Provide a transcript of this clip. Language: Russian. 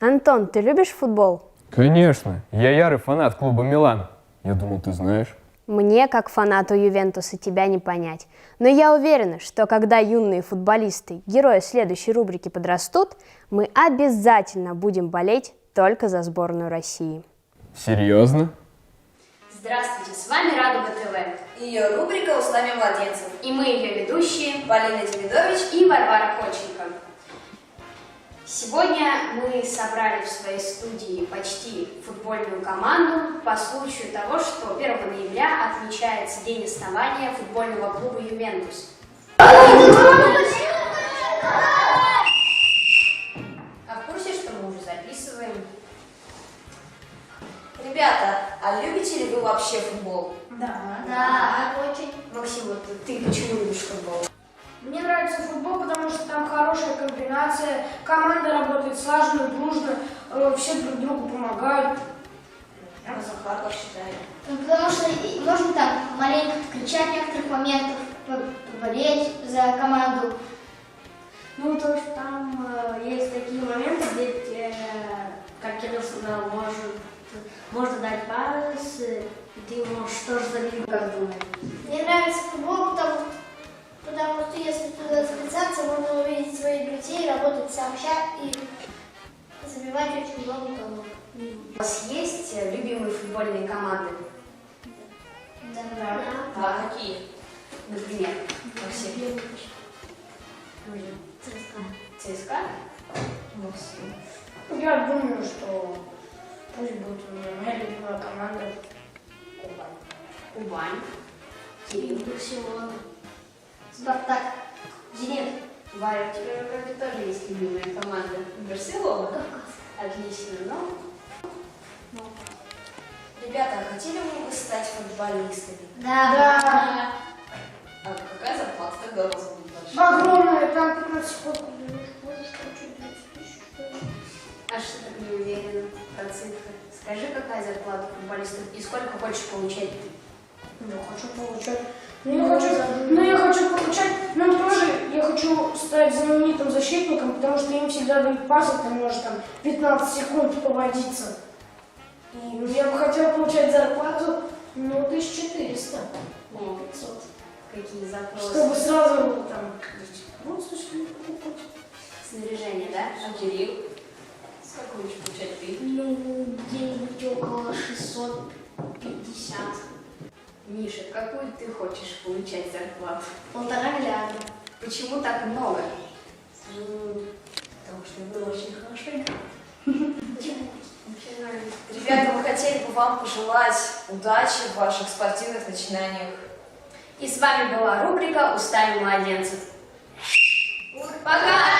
Антон, ты любишь футбол? Конечно, я ярый фанат клуба Милан. Я думал, ты знаешь. Мне, как фанату Ювентуса, тебя не понять. Но я уверена, что когда юные футболисты, герои следующей рубрики подрастут, мы обязательно будем болеть только за сборную России. Серьезно? Здравствуйте, с вами Радуга ТВ. Ее рубрика «Устами младенцев». И мы ее ведущие Полина Демидович и Варвара Ходченко. Сегодня мы собрали в своей студии почти футбольную команду по случаю того, что 1 ноября отмечается день основания футбольного клуба «Ювентус». А в курсе, что мы уже записываем? Ребята, а любите ли вы вообще футбол? Да, очень. Максим, вот ты почему любишь футбол? Футбол, потому что там хорошая комбинация, команда работает слаженно, дружно, э, все друг другу помогают. А Захар как считает? Ну, Потому что можно так маленько кричать в некоторых моментах, по- поболеть за команду. Ну, то, что там э, есть такие моменты, где, э, как Кирилл сказал, может, можно дать пас, э, и ты можешь тоже забить, как думаешь. Мне нравится футбол, потому, потому друзей, работать сообща и забивать очень много голов. У вас есть э, любимые футбольные команды? Да. А какие? Например, Максим? ЦСКА? Максим. Я думаю, что пусть будет у меня моя любимая команда Кубань. Кубань. Кирилл. Барселона. Спартак. Зенит. Варя, у тебя вроде тоже есть любимая команда. Барселона? Отлично, ну, Ребята, а хотели бы вы стать футболистами? Да. А какая зарплата тогда у вас будет большая? Огромная, там 15 сколько берешь? Можешь получить 30 тысяч, что ли? а что так не уверена про цифры? Скажи, какая зарплата футболистов и сколько хочешь получать ты? Ну, хочу получать. Ну, я хочу, ну, я хочу получать, ну, тоже, я хочу стать знаменитым защитником, потому что им всегда дают пасы, ты можешь там 15 секунд поводиться. И ну, я бы хотела получать зарплату, ну, 1400, О, 500. какие запросы? Чтобы сразу там, слушай, покупать. Снаряжение, да? А Кирилл? Сколько хочешь получать ты? Ну, где-нибудь около 650. Миша, какую ты хочешь получать зарплату? Полтора миллиарда. Почему так много? Потому что вы очень хороший. Ребята, мы хотели бы вам пожелать удачи в ваших спортивных начинаниях. И с вами была рубрика «Устами младенцев». Пока!